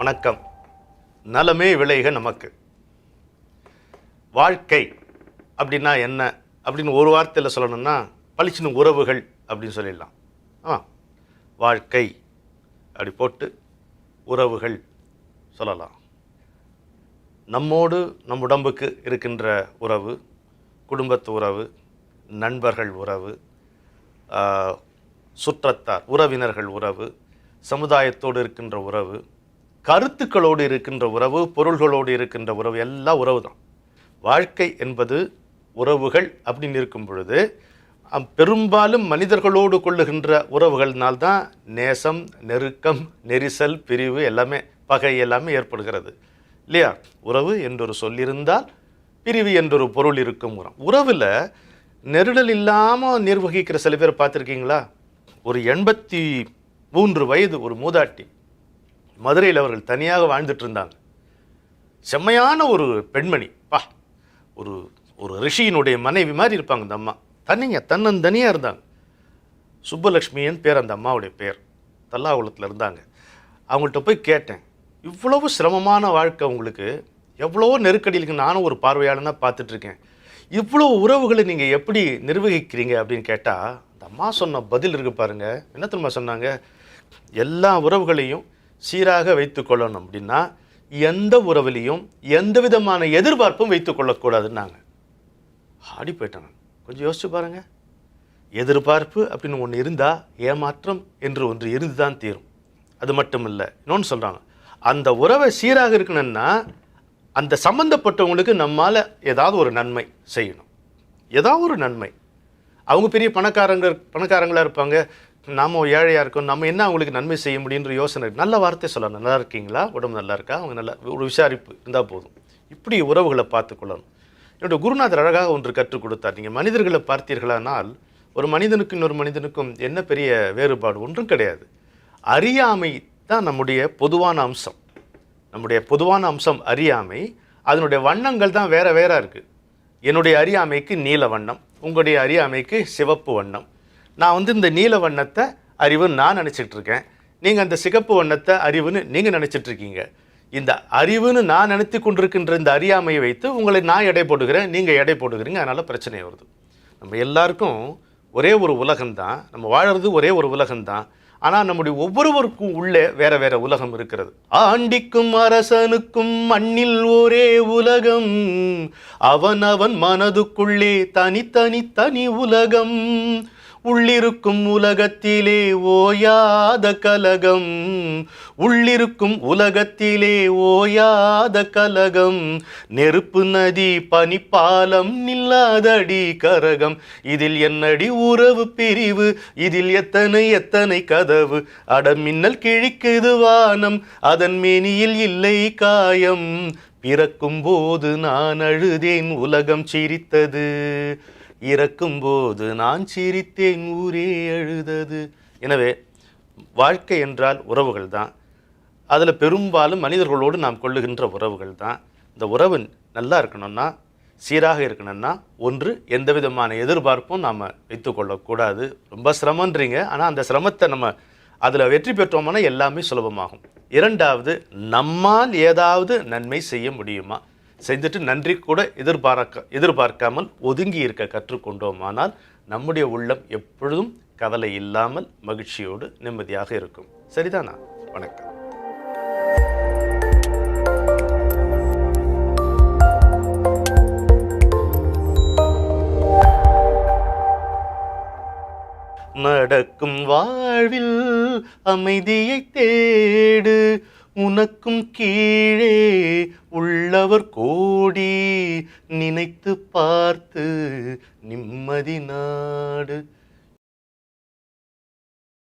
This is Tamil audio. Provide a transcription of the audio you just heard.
வணக்கம். நலமே விளைக நமக்கு. வாழ்க்கை அப்படின்னா என்ன? அப்படின்னு ஒரு வார்த்தையில் சொல்லணும்னா பளிச்சின உறவுகள் அப்படின்னு சொல்லிடலாம். ஆ வாழ்க்கை அப்படி போட்டு உறவுகள் சொல்லலாம். நம்மோடு நம் உடம்புக்கு இருக்கின்ற உறவு குடும்பத்து உறவு நண்பர்கள் உறவு சுற்றத்தார் உறவினர்கள் உறவு சமுதாயத்தோடு இருக்கின்ற உறவு கருத்துக்களோடு இருக்கின்ற உறவு பொருள்களோடு இருக்கின்ற உறவு எல்லாம் உறவு தான் வாழ்க்கை என்பது உறவுகள் அப்படின்னு இருக்கும் பொழுது பெரும்பாலும் மனிதர்களோடு கொள்ளுகின்ற உறவுகள்னால் தான் நேசம் நெருக்கம் நெரிசல் பிரிவு எல்லாமே பகை எல்லாமே ஏற்படுகிறது. இல்லையா? உறவு என்றொரு சொல்லிருந்தால் பிரிவு என்றொரு பொருள் இருக்கும் உரம். உறவில் நெருடல் இல்லாமல் நிர்வகிக்கிற சில பேர் பார்த்துருக்கீங்களா? ஒரு எண்பத்தி மூன்று வயது ஒரு மூதாட்டி. மதுரையில் அவர்கள் தனியாக வாழ்ந்துட்டு இருந்தாங்க. செம்மையான ஒரு பெண்மணி. பா ஒரு ஒரு ரிஷியினுடைய மனைவி மாதிரி இருப்பாங்க இந்த அம்மா. தனிங்க தன்னந்தனியாக இருந்தாங்க. சுப்பலக்ஷ்மின்னு பேர் அந்த அம்மாவுடைய பேர். தல்லாகுளத்தில் இருந்தாங்க. அவங்கள்ட்ட போய் கேட்டேன் இவ்வளவு சிரமமான வாழ்க்கை உங்களுக்கு. எவ்வளோ நெருக்கடியிலுக்கு நானும் ஒரு பார்வையாளனாக பார்த்துட்ருக்கேன். இவ்வளோ உறவுகளை நீங்கள் எப்படி நிர்வகிக்கிறீங்க? அப்படின்னு கேட்டால் அந்த அம்மா சொன்ன பதில் இருக்கு பாருங்கள் என்ன திரும்ப சொன்னாங்க? எல்லா உறவுகளையும் சீராக வைத்து கொள்ளணும் அப்படின்னா எந்த உறவுலையும் எந்த விதமான எதிர்பார்ப்பும் வைத்து கொள்ளக்கூடாதுன்னாங்க. ஆடி போயிட்டாங்க கொஞ்சம் யோசிச்சு பாருங்க. எதிர்பார்ப்பு அப்படின்னு ஒன்று இருந்தால் ஏமாற்றம் என்று ஒன்று இருந்து தான் தீரும். அது மட்டும் இல்லை இன்னொன்று சொல்கிறாங்க அந்த உறவை சீராக இருக்கணும்னா அந்த சம்மந்தப்பட்டவங்களுக்கு நம்மால் ஏதாவது ஒரு நன்மை செய்யணும். ஏதாவது ஒரு நன்மை. அவங்க பெரிய பணக்காரங்க பணக்காரங்களாக இருப்பாங்க நாம் ஏழையாக இருக்கோம் நம்ம என்ன அவங்களுக்கு நன்மை செய்ய முடியுன்ற யோசனை நல்ல வார்த்தை சொல்லணும். நல்லா இருக்கீங்களா? உடம்பு நல்லா இருக்கா? அவங்க நல்லா ஒரு விசாரிப்பு இருந்தால் போதும். இப்படி உறவுகளை பார்த்து கொள்ளணும். என்னுடைய குருநாதர் அழகாக ஒன்று கற்றுக் கொடுத்தார். நீங்கள் மனிதர்களை பார்த்தீர்களானால் ஒரு மனிதனுக்கும் இன்னொரு மனிதனுக்கும் என்ன பெரிய வேறுபாடு? ஒன்றும் கிடையாது. அறியாமை தான் நம்முடைய பொதுவான அம்சம். நம்முடைய பொதுவான அம்சம் அறியாமை. அதனுடைய வண்ணங்கள் தான் வேற வேற இருக்குது என்னுடைய அறியாமைக்கு நீல வண்ணம் உங்களுடைய அறியாமைக்கு சிவப்பு வண்ணம். நான் வந்து இந்த நீல வண்ணத்தை அறிவுன்னு நான் நினச்சிட்டு இருக்கேன். நீங்கள் அந்த சிகப்பு வண்ணத்தை அறிவுன்னு நீங்கள் நினச்சிட்டு இருக்கீங்க. இந்த அறிவுன்னு நான் நினைத்து கொண்டிருக்கின்ற இந்த அறியாமையை வைத்து உங்களை நான் எடை போடுகிறேன் நீங்கள் எடை போடுகிறீங்க அதனால் பிரச்சனை வருது. நம்ம எல்லாருக்கும் ஒரே ஒரு உலகம்தான் நம்ம வாழறது ஒரே ஒரு உலகம்தான் ஆனால் நம்முடைய ஒவ்வொருவருக்கும் உள்ளே வேற வேற உலகம் இருக்கிறது. ஆண்டிக்கும் அரசனுக்கும் மண்ணில் ஒரே உலகம் அவன் அவன் மனதுக்குள்ளே தனித்தனி தனி உலகம். உள்ளிருக்கும் உலகத்திலே ஓயாத கலகம். உள்ளிருக்கும் உலகத்திலே ஓயாத கலகம். நெருப்பு நதி பனிப்பாலம் நில்லாதடி கரகம். இதில் என்னடி உறவு பிரிவு? இதில் எத்தனை எத்தனை கதவு? அடமின்னல் கிழிக்குது வானம். அதன் மேனியில் இல்லை காயம். பிறக்கும் போது நான் அழுதேன் உலகம் சிரித்தது. இறக்கும்போது நான் சிரித்தேன் ஊரே அழுதது. எனவே வாழ்க்கை என்றால் உறவுகள் தான். அதில் பெரும்பாலும் மனிதர்களோடு நாம் கொள்ளுகின்ற உறவுகள் தான். இந்த உறவு நல்லா இருக்கணும்னா சீராக இருக்கணும்னா ஒன்று எந்த விதமான எதிர்பார்ப்பும் நாம் வைத்துக்கொள்ளக்கூடாது ரொம்ப சிரமன்றீங்க ஆனால் அந்த சிரமத்தை நம்ம அதில் வெற்றி பெற்றோம்னா எல்லாமே சுலபமாகும். இரண்டாவது நம்மால் ஏதாவது நன்மை செய்ய முடியுமா? செஞ்சுட்டு நன்றி கூட எதிர்பார்க்க எதிர்பார்க்காமல் ஒதுங்கி இருக்க கற்றுக்கொண்டோமானால் நம்முடைய உள்ளம் எப்பொழுதும் கவலை இல்லாமல் மகிழ்ச்சியோடு நிம்மதியாக இருக்கும். சரிதானா? வணக்கம். நடக்கும் வாழ்வில் அமைதியை தேடு உனக்கும் கீழே உள்ளவர் கோடி நினைத்து பார்த்து நிம்மதி நாடு.